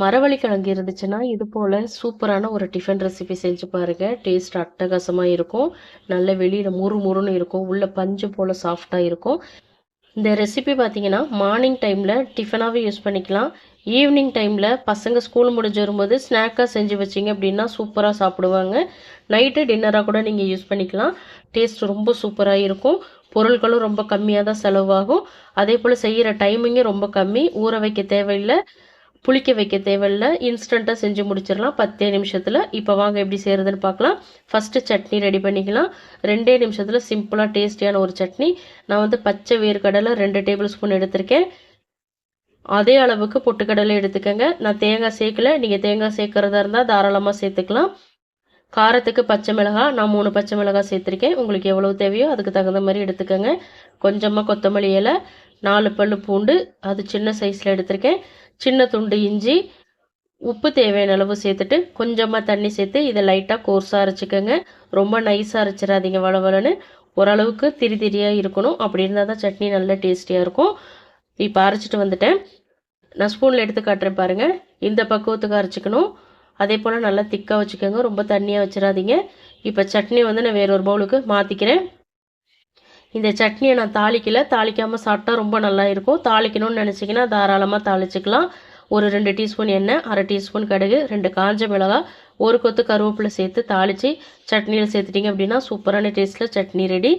மரவள்ளிக்கிழங்கு இருந்துச்சுன்னா இது போல் சூப்பரான ஒரு டிஃபன் ரெசிபி செஞ்சு பாருங்கள் டேஸ்ட் அட்டகாசமாக இருக்கும். நல்ல வெளியில் முறு முறுன்னு இருக்கும். உள்ளே பஞ்சு போல் சாஃப்டாக இருக்கும். இந்த ரெசிபி பார்த்தீங்கன்னா மார்னிங் டைமில் டிஃபனாகவே யூஸ் பண்ணிக்கலாம். ஈவினிங் டைமில் பசங்க ஸ்கூல் முடிஞ்சு வரும்போது ஸ்நாக்காக செஞ்சு வச்சிங்க அப்படின்னா சூப்பராக சாப்பிடுவாங்க. நைட்டு டின்னராக கூட நீங்கள் யூஸ் பண்ணிக்கலாம். டேஸ்ட் ரொம்ப சூப்பராக இருக்கும். பொருட்களும் ரொம்ப கம்மியாக தான் செலவாகும். அதே போல் செய்கிற டைமிங்கும் ரொம்ப கம்மி. ஊற வைக்க தேவையில்லை. புளிக்க வைக்க தேவையில்ல. இன்ஸ்டண்ட்டாக செஞ்சு முடிச்சிடலாம். பத்தே நிமிஷத்தில். இப்போ வாங்க எப்படி செய்கிறதுன்னு பார்க்கலாம். ஃபஸ்ட்டு சட்னி ரெடி பண்ணிக்கலாம். ரெண்டே நிமிஷத்தில் சிம்பிளாக டேஸ்டியான ஒரு சட்னி. நான் வந்து பச்சை வேர்க்கடலை ரெண்டு டேபிள் ஸ்பூன் எடுத்திருக்கேன். அதே அளவுக்கு பொட்டுக்கடலை எடுத்துக்கோங்க. நான் தேங்காய் சேர்க்கல. நீங்கள் தேங்காய் சேர்க்குறதா இருந்தால் தாராளமாக சேர்த்துக்கலாம். காரத்துக்கு பச்சை மிளகாய் நான் மூணு பச்சை மிளகாய் சேர்த்துருக்கேன். உங்களுக்கு எவ்வளோ தேவையோ அதுக்கு தகுந்த மாதிரி எடுத்துக்கோங்க. கொஞ்சமாக கொத்தமல்லி இலை நாலு பல் பூண்டு அது சின்ன சைஸில் எடுத்திருக்கேன். சின்ன துண்டு இஞ்சி உப்பு தேவையான அளவு சேர்த்துட்டு கொஞ்சமாக தண்ணி சேர்த்து இதை லைட்டாக கோர்ஸாக அரைச்சிக்கோங்க. ரொம்ப நைஸாக அரைச்சிடாதீங்க வளவலன்னு ஓரளவுக்கு திரி திரியாக இருக்கணும். அப்படி இருந்தால் தான் சட்னி நல்ல டேஸ்டியாக இருக்கும். இப்போ அரைச்சிட்டு வந்துட்டேன். நான் ஸ்பூனில் எடுத்து காட்டுறேன் பாருங்கள் இந்த பக்குவத்துக்கு அரைச்சிக்கணும். அதே போல் நல்லா திக்காக வச்சுக்கோங்க. ரொம்ப தண்ணியாக வச்சிடாதீங்க. இப்போ சட்னி வந்து நான் வேறொரு பவுலுக்கு மாற்றிக்கிறேன் இந்த சட்னியை நான் தாளிக்கல. தாளிக்காமல் சாப்பிட்டா ரொம்ப நல்லா இருக்கும். தாளிக்கணும்னு நினச்சிங்கன்னா தாராளமாக தாளிச்சிக்கலாம். ஒரு ரெண்டு டீஸ்பூன் எண்ணெய் அரை டீஸ்பூன் கடுகு ரெண்டு காஞ்ச மிளகாய் ஒரு கொத்து கருவேப்பிலை சேர்த்து தாளித்து சட்னியில் சேர்த்துட்டிங்க அப்படின்னா சூப்பரான டேஸ்ட்டில் சட்னி ரெடி.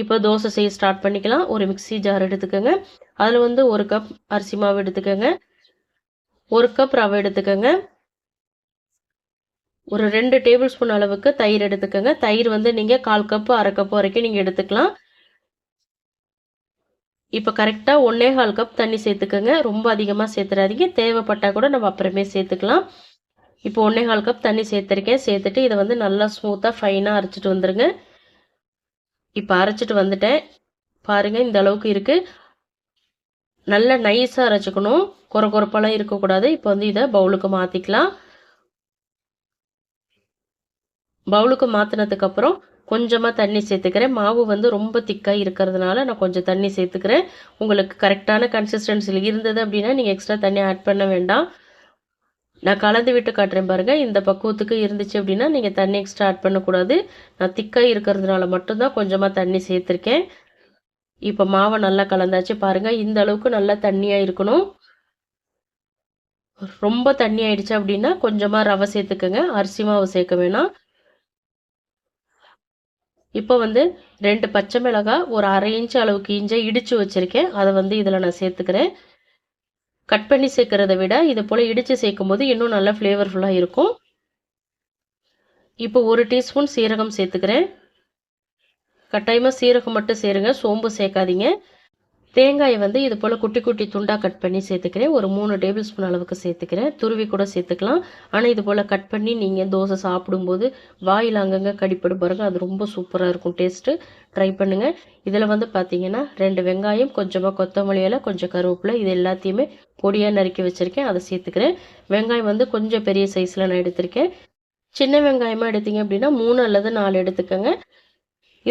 இப்போ தோசை செய்ய ஸ்டார்ட் பண்ணிக்கலாம். ஒரு மிக்சி ஜார் எடுத்துக்கோங்க. அதில் வந்து ஒரு கப் அரிசி மாவு எடுத்துக்கோங்க. ஒரு கப் ரவை எடுத்துக்கோங்க. ஒரு ரெண்டு டேபிள் ஸ்பூன் அளவுக்கு தயிர் எடுத்துக்கோங்க. தயிர் வந்து நீங்கள் கால் கப்பு அரை கப்பு வரைக்கும் நீங்கள் எடுத்துக்கலாம். இப்போ கரெக்டாக ஒன்றே கால் கப் தண்ணி சேர்த்துக்கோங்க. ரொம்ப அதிகமாக சேர்த்துறாதீங்க. தேவைப்பட்டால் கூட நம்ம அப்புறமே சேர்த்துக்கலாம். இப்போ ஒன்றே கால் கப் தண்ணி சேர்த்துருக்கேன். சேர்த்துட்டு இதை வந்து நல்லா ஸ்மூத்தாக ஃபைனாக அரைச்சிட்டு வந்துடுங்க இப்போ அரைச்சிட்டு வந்துட்டேன். பாருங்கள் இந்த அளவுக்கு இருக்குது நல்லா நைஸாக அரைச்சிக்கணும். குறை குறைப்பெல்லாம் இருக்கக்கூடாது. இப்போ வந்து இதை பவுலுக்கு மாற்றிக்கலாம் பவுலுக்கு மாற்றினதுக்கப்புறம் கொஞ்சமாக தண்ணி சேர்த்துக்கிறேன். மாவு வந்து ரொம்ப திக்காக இருக்கிறதுனால நான் கொஞ்சம் தண்ணி சேர்த்துக்கிறேன். உங்களுக்கு கரெக்டான கன்சிஸ்டன்சியில் இருந்தது அப்படின்னா நீங்கள் எக்ஸ்ட்ரா தண்ணி ஆட் பண்ண வேண்டாம். நான் கலந்து விட்டு காட்டுறேன் பாருங்கள் இந்த பக்குவத்துக்கு இருந்துச்சு அப்படின்னா நீங்கள் தண்ணி எக்ஸ்ட்ரா ஆட் பண்ணக்கூடாது. நான் திக்காக இருக்கிறதுனால மட்டும்தான் கொஞ்சமாக தண்ணி சேர்த்துருக்கேன். இப்போ மாவை நல்லா கலந்தாச்சு பாருங்கள் இந்த அளவுக்கு நல்லா தண்ணியாக இருக்கணும். ரொம்ப தண்ணி ஆயிடுச்சு அப்படின்னா கொஞ்சமாக ரவை சேர்த்துக்கோங்க. அரிசி மாவு சேர்க்க வேணாம். இப்போ வந்து ரெண்டு பச்சை மிளகாய் ஒரு அரை இன்ச் அளவுக்கு இஞ்சை இடித்து வச்சுருக்கேன். அதை வந்து இதில் நான் சேர்த்துக்கிறேன். கட் பண்ணி சேர்க்குறத விட இது போல் இடித்து சேர்க்கும் போது இன்னும் நல்லா ஃப்ளேவர்ஃபுல்லாக இருக்கும். இப்போ ஒரு டீஸ்பூன் சீரகம் சேர்த்துக்கிறேன். கட்டாயமாக சீரகம் மட்டும் சேருங்க சோம்பு சேர்க்காதீங்க. தேங்காயை வந்து இது போல் குட்டி குட்டி துண்டாக கட் பண்ணி சேர்த்துக்கிறேன். ஒரு மூணு டேபிள் ஸ்பூன் அளவுக்கு சேர்த்துக்கிறேன். துருவி கூட சேர்த்துக்கலாம். ஆனால் இது போல் கட் பண்ணி நீங்கள் தோசை சாப்பிடும்போது வாயில் அங்கங்கே கடிப்படு பாருங்க. அது ரொம்ப சூப்பராக இருக்கும். டேஸ்ட்டு ட்ரை பண்ணுங்கள் இதில் வந்து பார்த்தீங்கன்னா ரெண்டு வெங்காயம் கொஞ்சமாக கொத்தமல்லி இலை கொஞ்சம் கருவேப்பிலை இது எல்லாத்தையுமே பொடியாக நறுக்கி வச்சுருக்கேன். அதை சேர்த்துக்கிறேன். வெங்காயம் வந்து கொஞ்சம் பெரிய சைஸில் நான் எடுத்திருக்கேன். சின்ன வெங்காயமாக எடுத்தீங்க அப்படின்னா மூணு அல்லது நாலு எடுத்துக்கோங்க.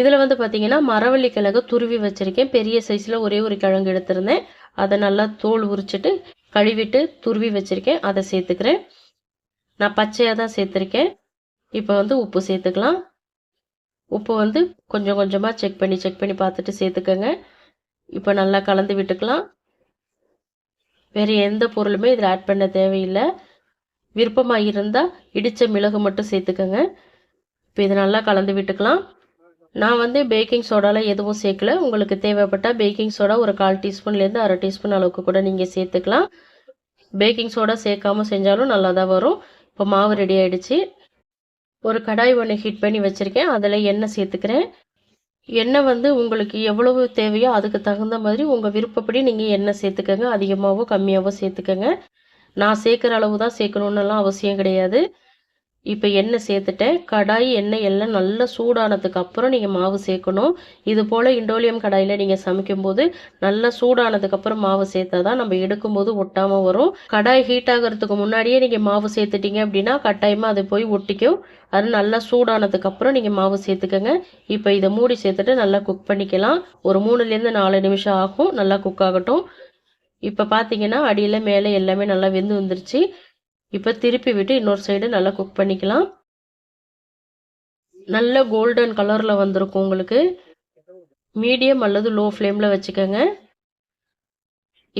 இதில் வந்து பார்த்தீங்கன்னா மரவள்ளி கிழங்கு துருவி வச்சுருக்கேன். பெரிய சைஸில் ஒரே ஒரு கிழங்கு எடுத்திருந்தேன். அதை நல்லா தோல் உரிச்சிட்டு கழுவிட்டு துருவி வச்சுருக்கேன். அதை சேர்த்துக்கிறேன். நான் பச்சையாக தான் சேர்த்துருக்கேன். இப்போ வந்து உப்பு சேர்த்துக்கலாம். உப்பு வந்து கொஞ்சம் கொஞ்சமாக செக் பண்ணி செக் பண்ணி பார்த்துட்டு சேர்த்துக்கோங்க. இப்போ நல்லா கலந்து விட்டுக்கலாம். வேறு எந்த பொருளுமே இதில் ஆட் பண்ண தேவையில்லை. விருப்பமாக இருந்தால் இடித்த மிளகு மட்டும் சேர்த்துக்கோங்க. இப்போ இதை நல்லா கலந்து விட்டுக்கலாம். நான் வந்து பேக்கிங் சோடாவில் எதுவும் சேர்க்கல. உங்களுக்கு தேவைப்பட்டால் பேக்கிங் சோடா ஒரு கால் டீஸ்பூன்லேருந்து அரை டீஸ்பூன் அளவுக்கு கூட நீங்கள் சேர்த்துக்கலாம். பேக்கிங் சோடா சேர்க்காமல் செஞ்சாலும் நல்லா தான் வரும். இப்போ மாவு ரெடி ஆகிடுச்சு ஒரு கடாய் ஒன்று ஹீட் பண்ணி வச்சுருக்கேன். அதில் எண்ணெய் சேர்த்துக்கிறேன். எண்ணெய் வந்து உங்களுக்கு எவ்வளவு தேவையோ அதுக்கு தகுந்த மாதிரி உங்கள் விருப்பப்படி நீங்கள் எண்ணெய் சேர்த்துக்கோங்க. அதிகமாகவோ கம்மியாகவோ சேர்த்துக்கோங்க. நான் சேர்க்குற அளவு தான் சேர்க்கணுன்னெல்லாம் அவசியம் கிடையாது. இப்போ எண்ணெய் சேர்த்துட்டேன். கடாய் எண்ணெய் எல்லாம் நல்லா சூடானதுக்கு அப்புறம் நீங்கள் மாவு சேர்க்கணும். இது போல் இண்டோலியம் கடாயில் நீங்கள் சமைக்கும்போது நல்லா சூடானதுக்கப்புறம் மாவு சேர்த்தா தான் நம்ம எடுக்கும்போது ஒட்டாமல் வரும். கடாய் ஹீட் ஆகிறதுக்கு முன்னாடியே நீங்கள் மாவு சேர்த்துட்டீங்க அப்படின்னா கட்டாயமாக அது போய் ஒட்டிக்கும். அது நல்லா சூடானதுக்கப்புறம் நீங்கள் மாவு சேர்த்துக்கோங்க. இப்போ இதை மூடி சேர்த்துட்டு நல்லா குக் பண்ணிக்கலாம். ஒரு மூணுலேருந்து நாலு நிமிஷம் ஆகும். நல்லா குக் ஆகட்டும். இப்போ பார்த்தீங்கன்னா அடியில் மேலே எல்லாமே நல்லா வெந்து வந்துருச்சு. இப்போ திருப்பி விட்டு இன்னொரு சைடு நல்லா குக் பண்ணிக்கலாம். நல்ல கோல்டன் கலரில் வந்திருக்கும் உங்களுக்கு. மீடியம் அல்லது லோ ஃப்ளேமில் வச்சுக்கோங்க.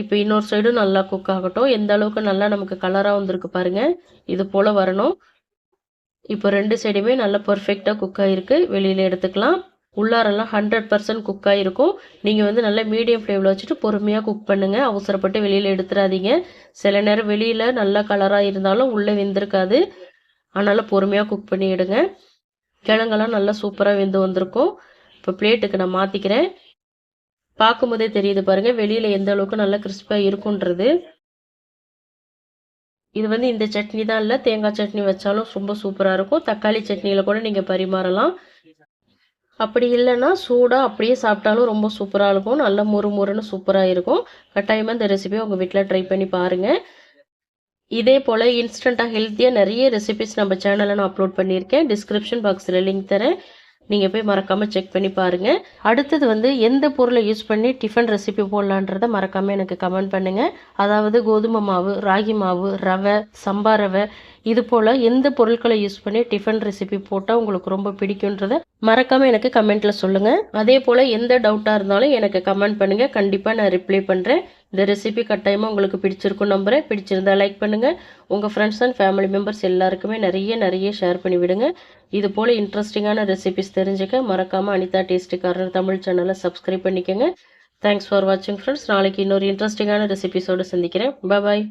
இப்போ இன்னொரு சைடும் நல்லா குக் ஆகட்டும். எந்த அளவுக்கு நல்லா நமக்கு கலராக வந்திருக்கு பாருங்கள் இது போல் வரணும். இப்போ ரெண்டு சைடுமே நல்லா பர்ஃபெக்டாக குக் ஆகிருக்கு வெளியில் எடுத்துக்கலாம். உள்ளாரெல்லாம் ஹண்ட்ரட் பர்சன்ட் குக் ஆகிருக்கும் நீங்கள் வந்து நல்லா மீடியம் ஃப்ளேமில் வச்சுட்டு பொறுமையாக குக் பண்ணுங்கள் அவசரப்பட்டு வெளியில் எடுத்துடாதீங்க சில நேரம் வெளியில் நல்லா கலராக இருந்தாலும் உள்ளே வெந்திருக்காது. அதனால் பொறுமையாக குக் பண்ணி எடுங்க. கிழங்கெல்லாம் நல்லா சூப்பராக வெந்து வந்திருக்கும். இப்போ பிளேட்டுக்கு நான் மாற்றிக்கிறேன் பார்க்கும்போதே தெரியுது பாருங்கள் வெளியில் எந்த அளவுக்கு நல்லா கிறிஸ்பாக இருக்குன்றது. இது வந்து இந்த சட்னி தான் இல்லை. தேங்காய் சட்னி வச்சாலும் ரொம்ப சூப்பராக இருக்கும். தக்காளி சட்னியில் கூட நீங்கள் பரிமாறலாம். அப்படி இல்லைன்னா சூடாக அப்படியே சாப்பிட்டாலும் ரொம்ப சூப்பராக இருக்கும். நல்ல முறுமுறுன்னு சூப்பராக இருக்கும். கட்டாயமாக இந்த ரெசிபியை உங்கள் வீட்டில் ட்ரை பண்ணி பாருங்கள் இதே போல் இன்ஸ்டண்ட்டாக ஹெல்த்தியாக நிறைய ரெசிபிஸ் நம்ம சேனலில் நான் அப்லோட் பண்ணியிருக்கேன். டிஸ்கிரிப்ஷன் பாக்ஸில் லிங்க் தரேன். நீங்கள் போய் மறக்காமல் செக் பண்ணி பாருங்கள் அடுத்தது வந்து எந்த பொருளை யூஸ் பண்ணி டிஃபன் ரெசிபி போடலான்றதை மறக்காமல் எனக்கு கமெண்ட் பண்ணுங்கள் அதாவது கோதுமை மாவு ராகி மாவு ரவை சம்பா ரவை இது போல் எந்த பொருட்களை யூஸ் பண்ணி டிஃபன் ரெசிபி போட்டால் உங்களுக்கு ரொம்ப பிடிக்குன்றத மறக்காமல் எனக்கு கமெண்ட்டில் சொல்லுங்கள் அதே போல் எந்த டவுட்டாக இருந்தாலும் எனக்கு கமெண்ட் பண்ணுங்கள் கண்டிப்பாக நான் ரிப்ளை பண்ணுறேன் இந்த ரெசிபி கட்டாயமாக உங்களுக்கு பிடிச்சிருக்கும் நம்புகிறேன் பிடிச்சிருந்தா லைக் பண்ணுங்கள் உங்கள் ஃப்ரெண்ட்ஸ் அண்ட் ஃபேமிலி மெம்பர்ஸ் எல்லாருக்குமே நிறைய நிறைய ஷேர் பண்ணி விடுங்க. இது போல் இன்ட்ரெஸ்டிங்கான ரெசிபிஸ் தெரிஞ்சுக்க மறக்காமல் அனிதா டேஸ்டி கார்னர் தமிழ் சேனலை சப்ஸ்கிரைப் பண்ணிக்கோங்க. தேங்க்ஸ் ஃபார் வாட்சிங் ஃப்ரெண்ட்ஸ் நாளைக்கு இன்னொரு இன்ட்ரெஸ்டிங்கான ரெசிபிஸோடு சந்திக்கிறேன். பாய்